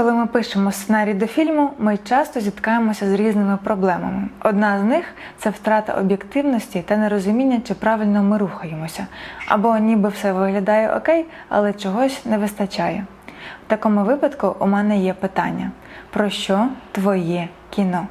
Коли ми пишемо сценарій до фільму, ми часто зіткаємося з різними проблемами. Одна з них це втрата об'єктивності та нерозуміння, чи правильно ми рухаємося, або ніби все виглядає окей, але чогось не вистачає. В такому випадку у мене є питання: про що твоє кіно?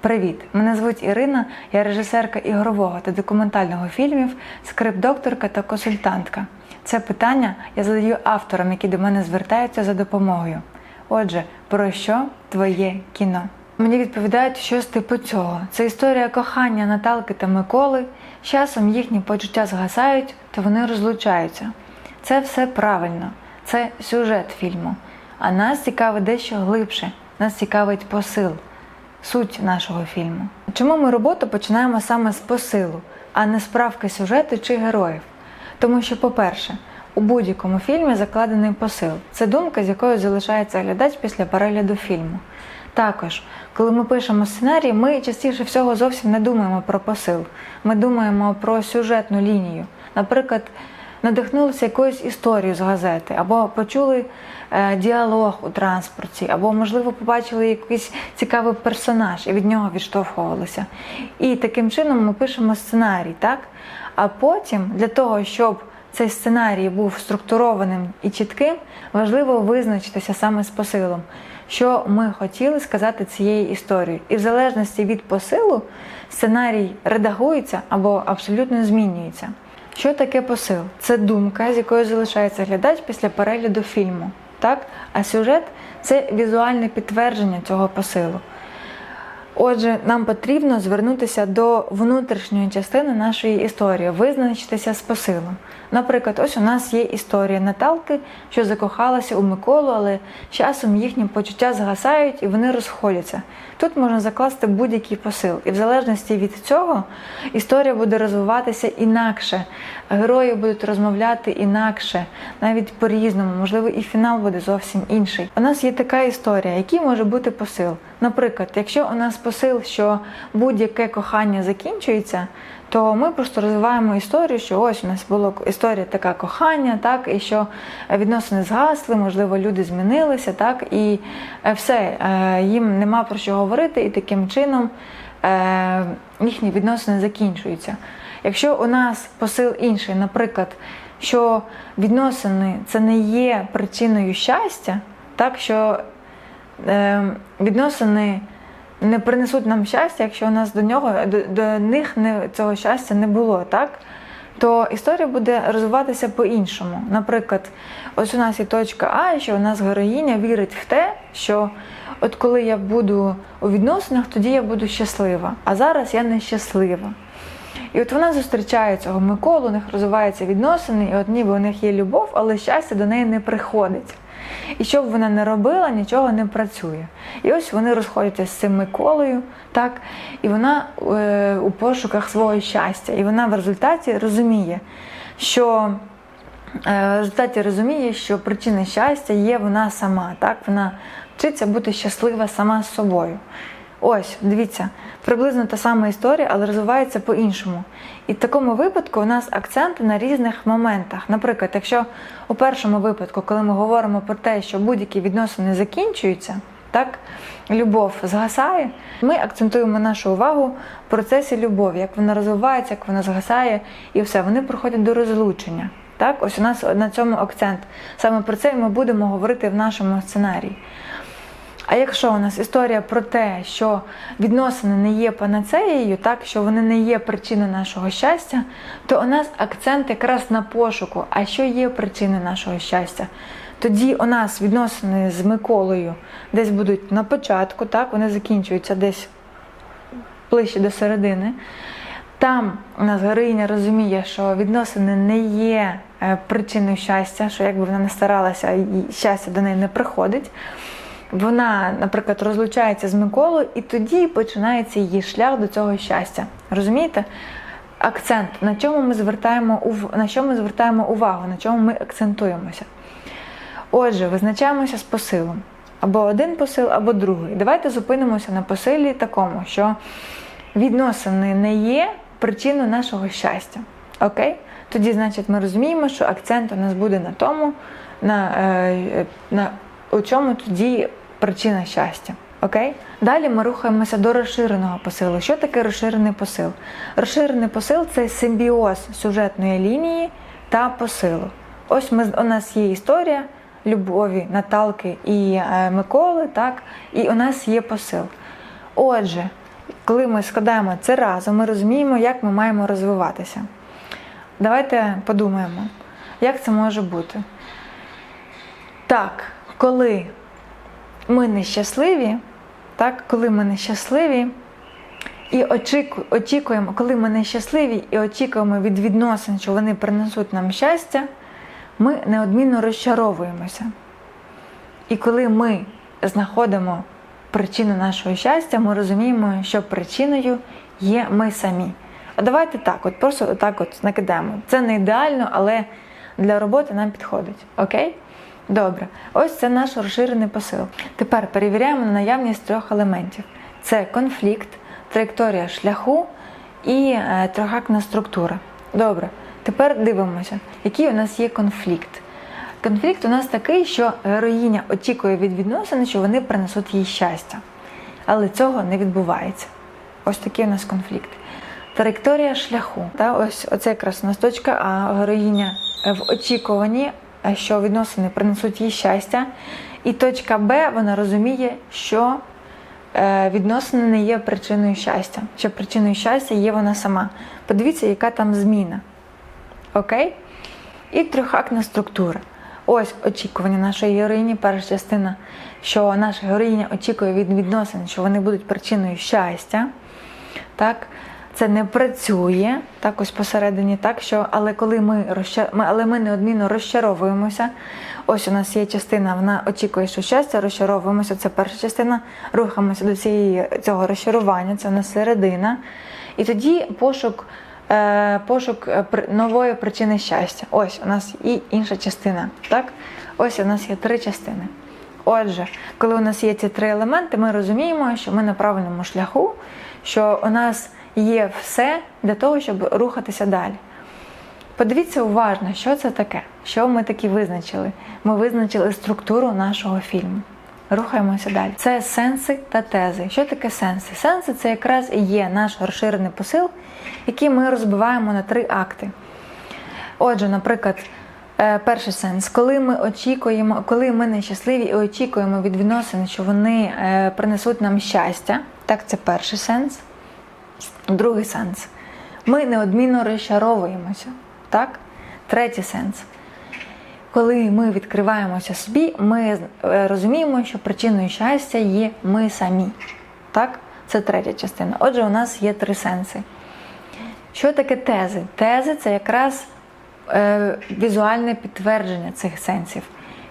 Привіт! Мене звуть Ірина, я режисерка ігрового та документального фільмів, скрип-докторка та консультантка. Це питання я задаю авторам, які до мене звертаються за допомогою. Отже, про що твоє кіно? Мені відповідають щось типу цього. Це історія кохання Наталки та Миколи. З часом їхні почуття згасають, то вони розлучаються. Це все правильно, це сюжет фільму. А нас цікавить дещо глибше, нас цікавить посил, суть нашого фільму. Чому ми роботу починаємо саме з посилу, а не з правки сюжету чи героїв? Тому що, по-перше, у будь-якому фільмі закладений посил. Це думка, з якою залишається глядач після перегляду фільму. Також, коли ми пишемо сценарій, ми частіше всього зовсім не думаємо про посил. Ми думаємо про сюжетну лінію. Наприклад, надихнулися якоюсь історією з газети, або почули е, діалог у транспорті, або, можливо, побачили якийсь цікавий персонаж і від нього відштовхувалися. І таким чином ми пишемо сценарій, так? А потім для того, щоб цей сценарій був структурованим і чітким, важливо визначитися саме з посилом, що ми хотіли сказати цією історією. І в залежності від посилу сценарій редагується або абсолютно змінюється. Що таке посил? Це думка, з якою залишається глядач після перегляду фільму. Так? А сюжет це візуальне підтвердження цього посилу. Отже, нам потрібно звернутися до внутрішньої частини нашої історії, визначитися з посилом. Наприклад, ось у нас є історія Наталки, що закохалася у Миколу, але часом їхні почуття згасають і вони розходяться. Тут можна закласти будь-який посил, і в залежності від цього історія буде розвиватися інакше, герої будуть розмовляти інакше, навіть по-різному, можливо, і фінал буде зовсім інший. У нас є така історія, який може бути посил. Наприклад, якщо у нас посил, що будь-яке кохання закінчується, то ми просто розвиваємо історію, що ось у нас була історія така кохання, так, і що відносини згасли, можливо, люди змінилися, так, і е, все, е, їм нема про що говорити, і таким чином е, їхні відносини закінчуються. Якщо у нас посил інший, наприклад, що відносини це не є причиною щастя, так що відносини не принесуть нам щастя, якщо у нас до нього до, до них не цього щастя не було, так? То історія буде розвиватися по-іншому. Наприклад, ось у нас є точка А, що у нас героїня вірить в те, що от коли я буду у відносинах, тоді я буду щаслива. А зараз я не щаслива. І от вона зустрічає цього Миколу, у них розвиваються відносини, і от ніби у них є любов, але щастя до неї не приходить. І що б вона не робила, нічого не працює. І ось вони розходяться з цим Миколою, так, і вона е, у пошуках свого щастя. І вона в результаті розуміє, що е, в результаті розуміє, що причина щастя є вона сама. Так? Вона вчиться бути щаслива сама з собою. Ось, дивіться, приблизно та сама історія, але розвивається по-іншому. І в такому випадку у нас акценти на різних моментах. Наприклад, якщо у першому випадку, коли ми говоримо про те, що будь-які відносини закінчуються, так, любов згасає, ми акцентуємо нашу увагу в процесі любові, як вона розвивається, як вона згасає, і все, вони приходять до розлучення. Так, ось у нас на цьому акцент. Саме про це ми будемо говорити в нашому сценарії. А якщо у нас історія про те, що відносини не є панацеєю, так що вони не є причиною нашого щастя, то у нас акцент якраз на пошуку, а що є причиною нашого щастя. Тоді у нас відносини з Миколою десь будуть на початку, так вони закінчуються десь ближче до середини. Там у нас героїня розуміє, що відносини не є е, причиною щастя, що якби вона не старалася, щастя до неї не приходить. Вона, наприклад, розлучається з Миколою, і тоді починається її шлях до цього щастя. Розумієте? Акцент, на чому ми звертаємо на що ми звертаємо увагу, на чому ми акцентуємося. Отже, визначаємося з посилом. Або один посил, або другий. Давайте зупинимося на посилі такому, що відносини не є причиною нашого щастя. Окей? Тоді, значить, ми розуміємо, що акцент у нас буде на тому, на, е, на у чому тоді причина щастя. Окей? Далі ми рухаємося до розширеного посилу. Що таке розширений посил? Розширений посил це симбіоз сюжетної лінії та посилу. Ось ми, у нас є історія любові Наталки і е, Миколи, так? і у нас є посил. Отже, коли ми складаємо це разом, ми розуміємо, як ми маємо розвиватися. Давайте подумаємо, як це може бути. Так, коли ми нещасливі, так, коли ми нещасливі і очікуємо, коли ми нещасливі і очікуємо від відносин, що вони принесуть нам щастя, ми неодмінно розчаровуємося. І коли ми знаходимо причину нашого щастя, ми розуміємо, що причиною є ми самі. А давайте так, от просто так от накидаємо. Це не ідеально, але для роботи нам підходить. Окей? Добре, ось це наш розширений посил. Тепер перевіряємо на наявність трьох елементів: це конфлікт, траєкторія шляху і е, трьохакна структура. Добре, тепер дивимося, який у нас є конфлікт. Конфлікт у нас такий, що героїня очікує від відносин, що вони принесуть їй щастя. Але цього не відбувається. Ось такий у нас конфлікт. Траєкторія шляху. Та ось оце якраз у нас точка А, героїня в очікуванні, що відносини принесуть їй щастя. І точка Б, вона розуміє, що е, відносини не є причиною щастя, що причиною щастя є вона сама. Подивіться, яка там зміна. Окей? І трьохакна структура. Ось очікування нашої героїні, перша частина, що наша героїня очікує від відносин, що вони будуть причиною щастя. Так? Це не працює так ось посередині, так що, але коли ми розчар... але ми неодмінно розчаровуємося. Ось у нас є частина, вона очікує, що щастя, розчаровуємося. Це перша частина, рухаємося до цієї цього розчарування, це у нас середина. І тоді пошук, е, пошук е, нової причини щастя. Ось у нас і інша частина. Так? Ось у нас є три частини. Отже, коли у нас є ці три елементи, ми розуміємо, що ми на правильному шляху, що у нас є все для того, щоб рухатися далі. Подивіться уважно, що це таке, що ми таки визначили. Ми визначили структуру нашого фільму. Рухаємося далі. Це сенси та тези. Що таке сенси? Сенси це якраз і є наш розширений посил, який ми розбиваємо на три акти. Отже, наприклад, е, перший сенс, коли ми очікуємо, коли ми нещасливі і очікуємо від відносин, що вони е, принесуть нам щастя, так це перший сенс. Другий сенс. Ми неодмінно розчаровуємося. Так? Третій сенс. Коли ми відкриваємося собі, ми е, розуміємо, що причиною щастя є ми самі. Так? Це третя частина. Отже, у нас є три сенси. Що таке тези? Тези це якраз е, візуальне підтвердження цих сенсів.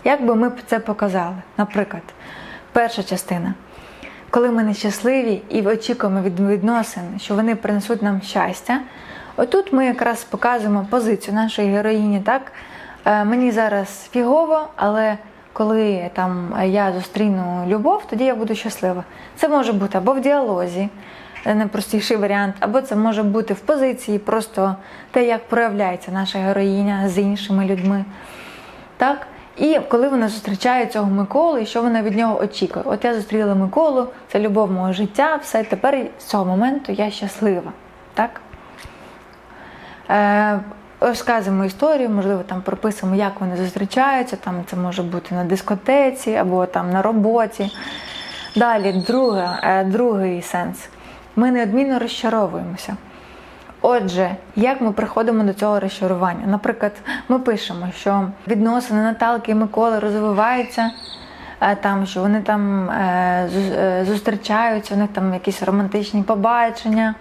Як би ми це показали? Наприклад, перша частина. Коли ми нещасливі і очікуємо від відносин, що вони принесуть нам щастя, отут ми якраз показуємо позицію нашої героїні. Так, Е, мені зараз фігово, але коли там я зустріну любов, тоді я буду щаслива. Це може бути або в діалозі, е, найпростіший варіант, або це може бути в позиції, просто те, як проявляється наша героїня з іншими людьми. Так? І коли вона зустрічає цього Миколу, і що вона від нього очікує? От я зустріла Миколу, це любов мого життя, все тепер з цього моменту я щаслива. Так? Е, розказуємо історію, можливо, там прописуємо, як вони зустрічаються. Там це може бути на дискотеці або там на роботі. Далі, друга, е, другий сенс. Ми неодмінно розчаровуємося. Отже, як ми приходимо до цього розчарування? Наприклад, ми пишемо, що відносини Наталки і Миколи розвиваються, е, там, що вони там е, е, зустрічаються, у них там якісь романтичні побачення.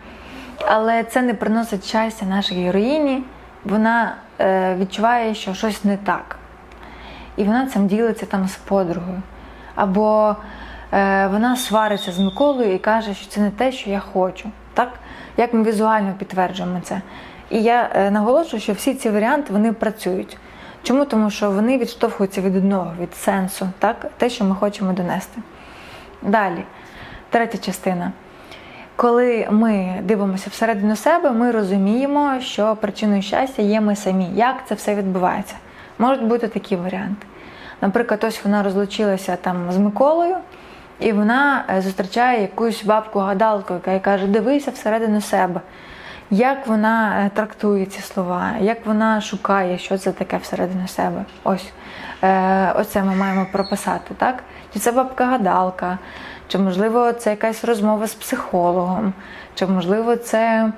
Але це не приносить щастя нашій героїні. Вона відчуває, що щось не так. І вона цим ділиться там з подругою. Або вона свариться з Миколою і каже, що це не те, що я хочу. Так? Як ми візуально підтверджуємо це. І я е, наголошую, що всі ці варіанти вони працюють. Чому? Тому що вони відштовхуються від одного, від сенсу, так? те, що ми хочемо донести. Далі, третя частина. Коли ми дивимося всередину себе, ми розуміємо, що причиною щастя є ми самі. Як це все відбувається? Можуть бути такі варіанти. Наприклад, ось вона розлучилася там з Миколою, і вона е, зустрічає якусь бабку-гадалку, яка каже: дивися всередину себе. Як вона е, трактує ці слова, як вона шукає, що це таке всередину себе. Ось е, оце ми маємо прописати, так? Чи це бабка-гадалка, чи можливо це якась розмова з психологом, чи можливо це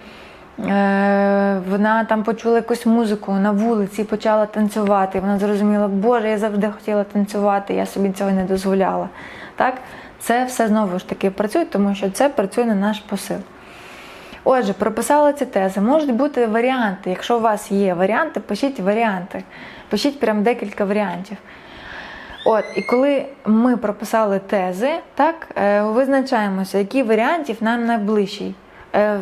вона там почула якусь музику на вулиці і почала танцювати. Вона зрозуміла, Боже, я завжди хотіла танцювати, я собі цього не дозволяла. Так? Це все знову ж таки працює, тому що це працює на наш посил. Отже, прописали ці тези. Можуть бути варіанти. Якщо у вас є варіанти, пишіть варіанти. Пишіть прям декілька варіантів. От, і коли ми прописали тези, так, е, визначаємося, який варіантів нам найближчий. Е,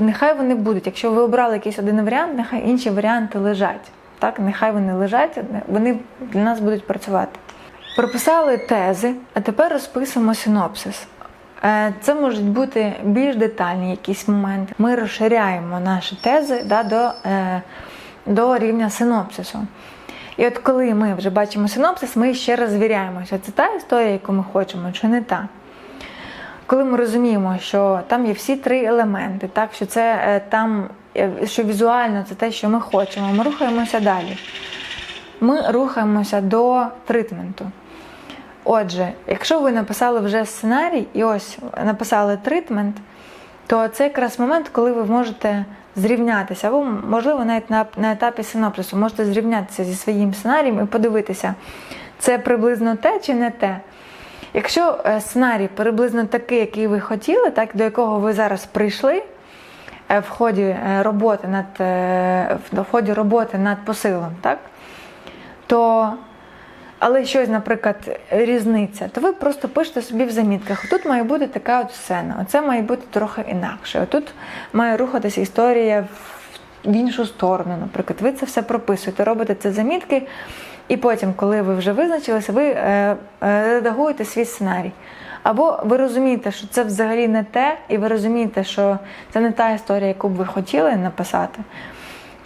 Нехай вони будуть. Якщо ви обрали якийсь один варіант, нехай інші варіанти лежать. Так, нехай вони лежать, вони для нас будуть працювати. Прописали тези, а тепер розписуємо синопсис. Е, Це можуть бути більш детальні якісь моменти. Ми розширяємо наші тези да, до, е, до рівня синопсису. І от коли ми вже бачимо синопсис, ми ще раз звіряємося, це та історія, яку ми хочемо, чи не та. Коли ми розуміємо, що там є всі три елементи, так, що це е, там, е, що візуально це те, що ми хочемо, ми рухаємося далі. Ми рухаємося до тритменту. Отже, якщо ви написали вже сценарій і ось написали тритмент, то це якраз момент, коли ви можете зрівнятися, або, можливо, навіть на, на етапі синопсису можете зрівнятися зі своїм сценарієм і подивитися, це приблизно те чи не те. Якщо е, сценарій приблизно такий, який ви хотіли, так, до якого ви зараз прийшли е, в ході е, роботи над, в ході роботи над посилом, так, то але щось, наприклад, різниця, то ви просто пишете собі в замітках. Тут має бути така от сцена, оце має бути трохи інакше. Тут має рухатися історія в- іншу сторону. Наприклад, ви це все прописуєте, робите це замітки, і потім, коли ви вже визначилися, ви е, е, редагуєте свій сценарій. Або ви розумієте, що це взагалі не те, і ви розумієте, що це не та історія, яку б ви хотіли написати,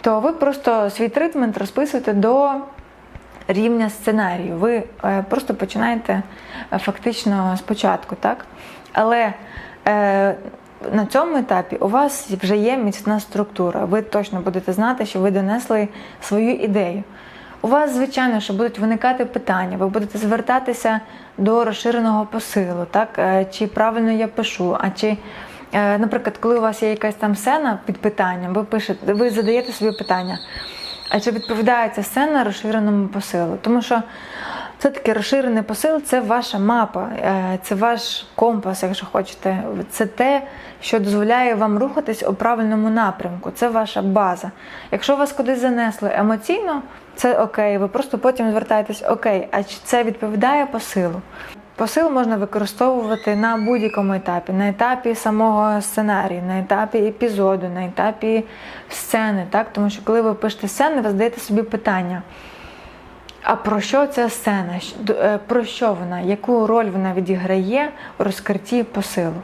то ви просто свій тритмент розписуєте до рівня сценарію. Ви е, просто починаєте е, фактично спочатку, так? Але е, на цьому етапі у вас вже є міцна структура. Ви точно будете знати, що ви донесли свою ідею. У вас, звичайно, що будуть виникати питання, ви будете звертатися до розширеного посилу, так? Чи правильно я пишу, а чи. Наприклад, коли у вас є якась там сцена під питанням, ви пишете, ви задаєте собі питання, а чи відповідає ця сцена розширеному посилу? Тому що це таки розширений посил, це ваша мапа, е, це ваш компас, якщо хочете. Це те, що дозволяє вам рухатись у правильному напрямку. Це ваша база. Якщо вас кудись занесли емоційно, це окей. Ви просто потім звертаєтесь, окей, а чи це відповідає посилу? Посил можна використовувати на будь-якому етапі, на етапі самого сценарію, на етапі епізоду, на етапі сцени. Так? Тому що коли ви пишете сцени, ви задаєте собі питання. А про що ця сцена? Е, Про що вона? Яку роль вона відіграє у розкритті посилу?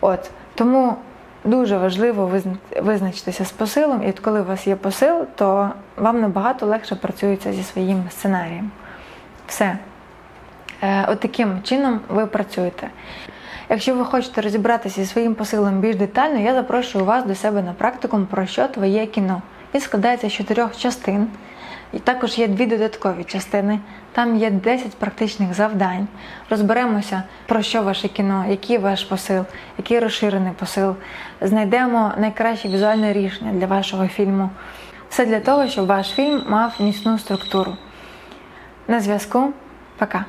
От тому дуже важливо визначитися з посилом, і от коли у вас є посил, то вам набагато легше працюється зі своїм сценарієм. Все. Е, От таким чином ви працюєте. Якщо ви хочете розібратися зі своїм посилом більш детально, я запрошую вас до себе на практикум про що твоє кіно. Він складається з чотирьох частин. І також є дві додаткові частини. Там є 10 практичних завдань. Розберемося, про що ваше кіно, який ваш посил, який розширений посил. Знайдемо найкраще візуальне рішення для вашого фільму. Все для того, щоб ваш фільм мав міцну структуру. На зв'язку. Пока.